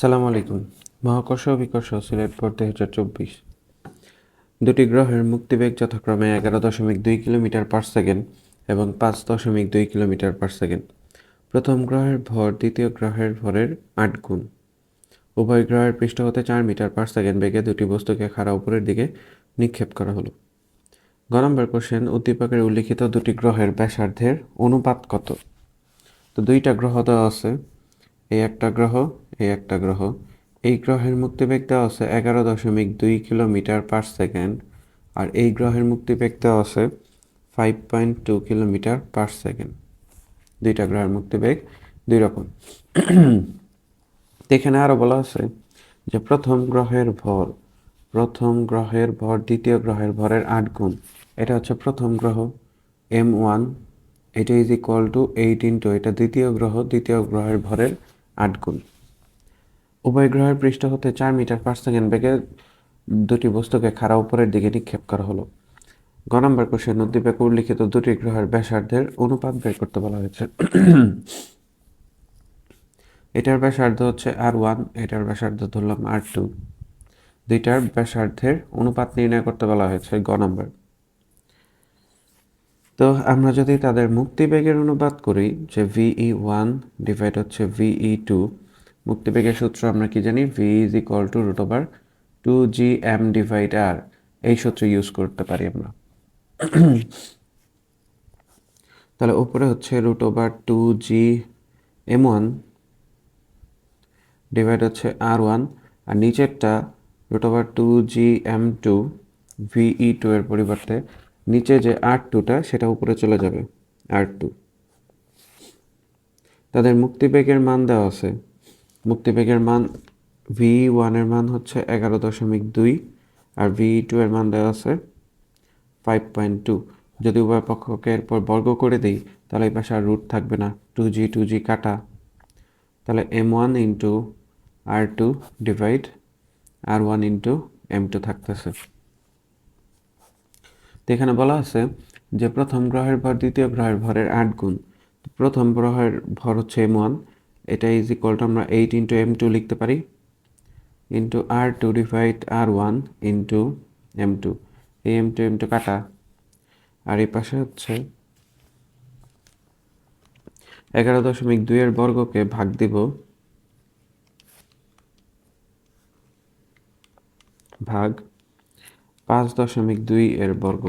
সালাম আলাইকুম। মহাকর্ষ বিকর্ষ সিলেট পর দুই হাজার চব্বিশ। দুটি গ্রহের মুক্তিবেগ যথাক্রমে এগারো দশমিক দুই কিলোমিটার পার সেকেন্ড এবং পাঁচ দশমিক দুই কিলোমিটার পার সেকেন্ড। প্রথম গ্রহের ভর দ্বিতীয় গ্রহের ভরের আট গুণ। উভয় গ্রহের পৃষ্ঠ হতে চার মিটার পার সেকেন্ড বেগে দুটি বস্তুকে খাড়া উপরের দিকে নিক্ষেপ করা হলো। গ নম্বর কোশ্চেন, উদ্দীপকের উল্লিখিত দুটি গ্রহের ব্যাসার্ধের অনুপাত কত? তো দুইটা গ্রহ দেওয়া আছে। এই একটা গ্রহ এই একটা গ্রহ, এই গ্রহের মুক্তিবেগ দেওয়া আছে এগারো দশমিক দুই কিলোমিটার পার সেকেন্ড, আর এই গ্রহের মুক্তিবেগ দেওয়া আছে five point two kilometre per second. দুইটা গ্রহের মুক্তিবেগ দুই রকম। এখানে আরও বলা আছে যে প্রথম গ্রহের ভর, প্রথম গ্রহের ভর, দ্বিতীয় গ্রহের ভরের আট গুণ। এটা হচ্ছে প্রথম গ্রহ, এম ওয়ান, এটা is equal to eight into এটা দ্বিতীয় গ্রহ, দ্বিতীয় গ্রহের ভরের আট গুণ। উভয় গ্রহের পৃষ্ঠ হতে চার মিটার পার সেকেন্ড বেগে দুটি বস্তুকে খাড়া উপরের দিকে নিক্ষেপ করা হলো। গ নম্বর কোশ্চেন উদ্দীপকে উল্লিখিত দুটি গ্রহের ব্যাসার্ধের অনুপাত বের করতে বলা হয়েছে। এটার ব্যাসার্ধ হচ্ছে আর ওয়ান, এটার ব্যাসার্ধ ধরলাম আর টু। দুইটার ব্যাসার্ধের অনুপাত নির্ণয় করতে বলা হয়েছে গ নম্বর। তো আমরা যদি তাদের মুক্তিবেগের অনুপাত করি, যে ভিই ওয়ান ডিভাইড হচ্ছে ভিই টু মুক্তিবেগের সূত্র আমরা কি জানি? V is equal to root over two G M divide R এই সূত্র ইউজ করতে পারি আমরা। তাহলে উপরে হচ্ছে root over two G M one divide হচ্ছে আর ওয়ান আর নিচেরটা root over two G M two V two এর পরিবর্তে নিচে যে আর টুটা সেটা উপরে চলে যাবে আর টু তাদের মুক্তিবেগের মান দেওয়া আছে। মুক্তিবেগের মান ভি ওয়ানের মান হচ্ছে এগারো দশমিক দুই আর ভি টু এর মান দেওয়া আছে ফাইভ পয়েন্ট টু যদি উভয় পক্ষকে এরপর বর্গ করে দিই, তাহলে এই পাশে আর রুট থাকবে না। টু জি টু জি কাটা। তাহলে M one into R two divide R one into M two থাকতেছে। তো এখানে বলা আছে যে প্রথম গ্রহের ভর দ্বিতীয় গ্রহের ভরের আট গুণ। প্রথম গ্রহের ভর হচ্ছে এম ওয়ান এটা ইজ ইকুয়াল টু আমরা এইট ইন্টু এম টু লিখতে পারি। Into R two divide R one into M two এই এম টু এম টু কাটা। আর এই পাশে হচ্ছে এগারো দশমিক দুইয়ের বর্গকে ভাগ দিব। ভাগ পাঁচ দশমিক দুই এর বর্গ।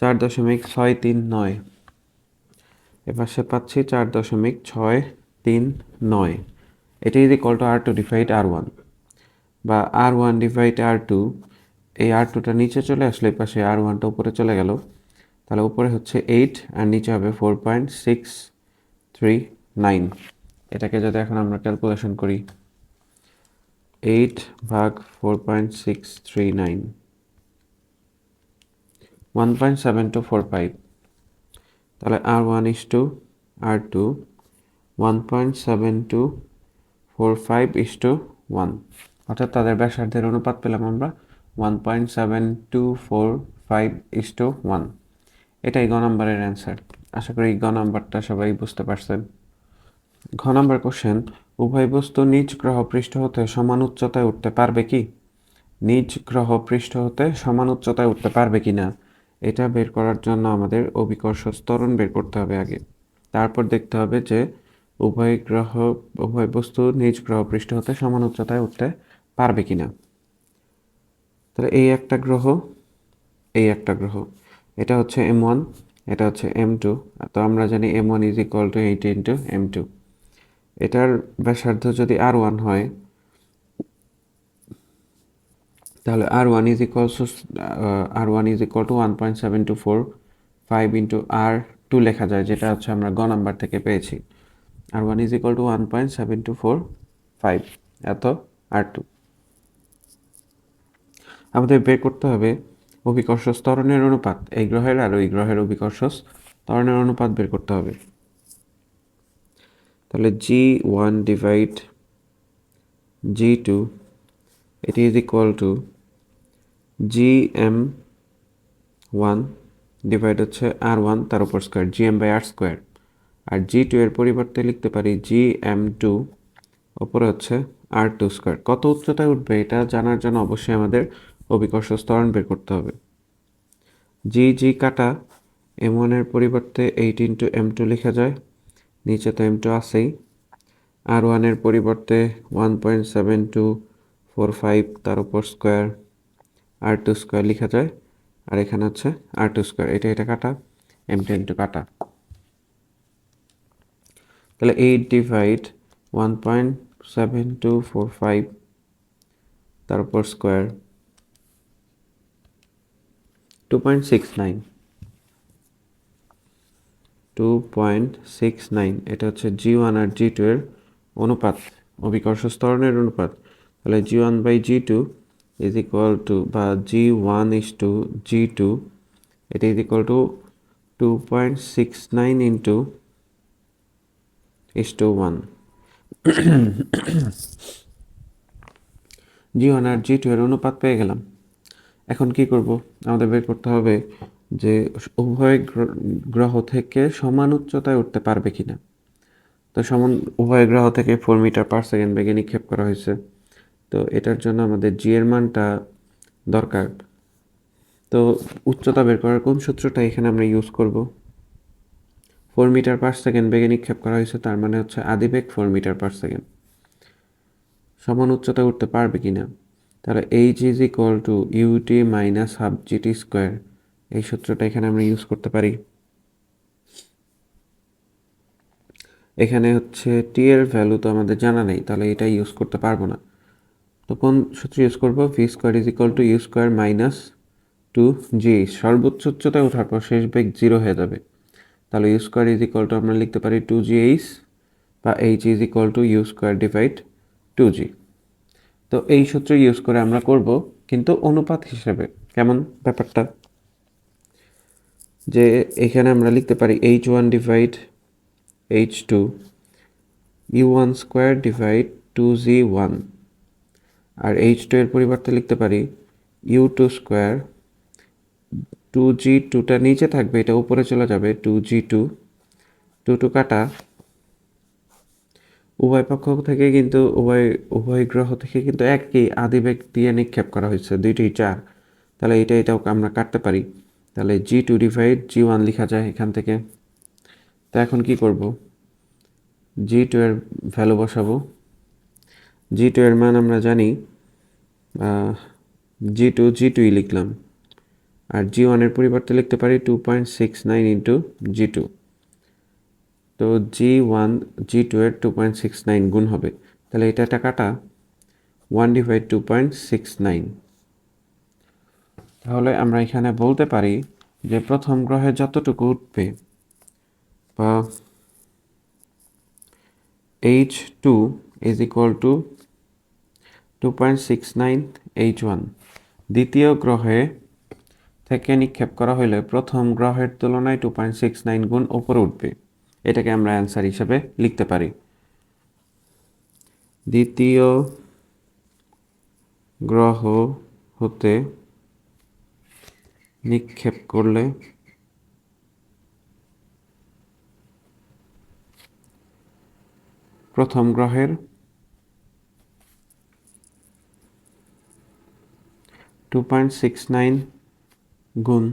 চার দশমিক ছয় তিন নয়। এপাশে পাচ্ছি চার দশমিক ছয় তিন নয়। এটি যদি call two R two divide R one বা R one divide R two এই আর টুটা নিচে চলে আসলে এই পাশে আর ওয়ানটা উপরে চলে গেল, তাহলে উপরে হচ্ছে এইট আর নিচে হবে four point six three nine এটাকে যদি এখন আমরা ক্যালকুলেশন করি এইট ভাগ four point six three nine one point seven two four five তাহলে R one is to R two one point seven two four five is to one অর্থাৎ তাদের ব্যাসার্ধের অনুপাত পেলাম আমরা one point seven two four five is to one এটাই গ নাম্বারের অ্যান্সার আশা করি গ নাম্বারটা সবাই বুঝতে পারছেন। ঘ নাম্বার কোশ্চেন উভয় বস্তু নিজ গ্রহ পৃষ্ঠ হতে সমান উচ্চতায় উঠতে পারবে কি? নিজ গ্রহ পৃষ্ঠ হতে সমান উচ্চতায় উঠতে পারবে কি না এটা বের করার জন্য আমাদের অভিকর্ষ স্তরণ বের করতে হবে আগে। তারপর দেখতে হবে যে উভয় গ্রহ, উভয় বস্তু নিজ গ্রহ পৃষ্ঠ হতে সমান উচ্চতায় উঠতে পারবে কি না তাহলে এই একটা গ্রহ, এই একটা গ্রহ। এটা হচ্ছে এম ওয়ান এটা হচ্ছে এম টু তো আমরা জানি M one is equal to eight into M two এটার ব্যাসার্ধ যদি আর ওয়ান হয় তাহলে R one is equal to R one is equal to one point seven two four five into R two লেখা যায়, যেটা হচ্ছে আমরা গ নাম্বার থেকে পেয়েছি। R one is equal to one point seven two four five এত R two আমাদের বের করতে হবে অভিকর্ষ স্তরণের অনুপাত, এই গ্রহের আর ওই গ্রহের অভিকর্ষ স্তরণের অনুপাত বের করতে হবে। তাহলে G one divide G two এটি is equal to G M one divide হচ্ছে আর ওয়ান তার উপর square G M by R square R G two এর পরিবর্তে লিখতে পারি জি এম টু ওপরে হচ্ছে আর টু স্কোয়ার কত উচ্চতায় উঠবে এটা জানার জন্য অবশ্যই আমাদের অভিকর্ষ স্তরণ বের করতে হবে। জি জি কাটা এম ওয়ানের পরিবর্তে এইট ইন্টু এম টু লেখা যায়। নিচে তো এম টু আছেই। আর ওয়ানের পরিবর্তে one point seven two four five তার উপর স্কোয়ার আর টু স্কোয়ার লেখা যায়। আর এখানে হচ্ছে আর টু স্কোয়ার এটা এটা কাটা এম টু এম টু কাটা। তাহলে eight divide one point seven two four five তার উপর square two point six nine two point six nine এটা হচ্ছে জি ওয়ান আর জি টু এর অনুপাত, অভিকর্ষ স্তরণের অনুপাত। তাহলে G one by G two is equal to বা G one is to G two এটা is equal to two point six nine is to one G one R G two এর অনুপাত পেয়ে গেলাম। এখন কি করব? আমাদের বের করতে হবে যে উভয় গ্র- গ্রহ থেকে সমান উচ্চতায় উঠতে পারবে কিনা। তো সমান উভয় গ্রহ থেকে ফোর মিটার পার সেকেন্ড বেগে নিক্ষেপ করা হয়েছে। তো এটার জন্য আমাদের জি এর মানটা দরকার। তো উচ্চতা বের করার কোন সূত্রটা এখানে আমরা ইউজ করব? ফোর মিটার পার সেকেন্ড বেগে নিক্ষেপ করা হয়েছে, তার মানে হচ্ছে আদিবেগ ফোর মিটার পার সেকেন্ড সমান উচ্চতায় উঠতে পারবে কিনা? তাহলে H is equal to u t minus half g t square এই সূত্রটা এখানে আমরা ইউজ করতে পারি। এখানে হচ্ছে টি এর ভ্যালু তো আমাদের জানা নেই, তাহলে এটা ইউজ করতে পারব না। তো কোন সূত্র ইউজ করব? V square is equal to U square minus two G সর্বোচ্চ উচ্চতায় ওঠার পর শেষ বেগ জিরো হয়ে যাবে। তাহলে U square is equal to আমরা লিখতে পারি টু জি এইচ বা H is equal to U square divide two G তো এই সূত্র ইউজ করে আমরা করব কিন্তু অনুপাত হিসেবে। কেমন ব্যাপারটা? যে এখানে আমরা লিখতে পারি H one divide H two U one square divide two G one আর এইচ টু এর পরিবর্তে লিখতে পারি U two square two G টুটা নিচে থাকবে, এটা উপরে চলে যাবে two G two two two কাটা। উভয় পক্ষ থেকে কিন্তু উভয় উভয় গ্রহ থেকে কিন্তু একই আদিবেগ দিয়ে নিক্ষেপ করা হয়েছে দুইটি চার। তাহলে এটা এটাও আমরা কাটতে পারি। তাহলে G two divide G one লেখা যায় এখান থেকে। তো এখন কি করব? জি টু এর ভ্যালু বসাবো। জি টু এর মান আমরা জানি জি টু জি টুই লিখলাম। আর জি ওয়ানের পরিবর্তে লিখতে পারি two point six nine into G two তো জি ওয়ান জি টু এর টু পয়েন্ট সিক্স নাইন গুণ হবে। তাহলে এটা একটা কাটা one divide two point six nine তাহলে আমরা এখানে বলতে পারি যে প্রথম গ্রহে যতটুকু উঠবে বা H two six nine H one দ্বিতীয় গ্রহে থেকে নিক্ষেপ করা হলে প্রথম গ্রহের তুলনায় টু পয়েন্ট সিক্স নাইন গুণ উপরে উঠবে। এটাকে আমরা অ্যান্সার হিসেবে লিখতে পারি। দ্বিতীয় গ্রহ হতে নিক্ষেপ করলে প্রথম গ্রহের টু পয়েন্ট সিক্স নাইন গুণ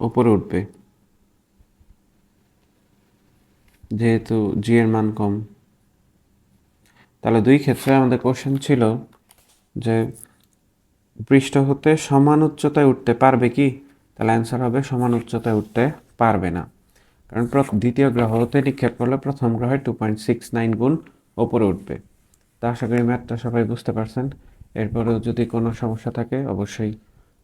ওপরে উঠবে। যেহেতু জি এর মান কম। তাহলে দুই ক্ষেত্রে আমাদের কোশ্চেন ছিল যে পৃষ্ঠ হতে সমান উচ্চতায় উঠতে পারবে কি? তাহলে অ্যান্সার হবে সমান উচ্চতায় উঠতে পারবে না। কারণ দ্বিতীয় গ্রহ হতে নিক্ষেপ করলে প্রথম গ্রহে টু পয়েন্ট সিক্স নাইন গুণ ওপরে উঠবে। তা আশা করি ম্যাথটা সবাই বুঝতে পারছেন। এরপরেও যদি কোনো সমস্যা থাকে, অবশ্যই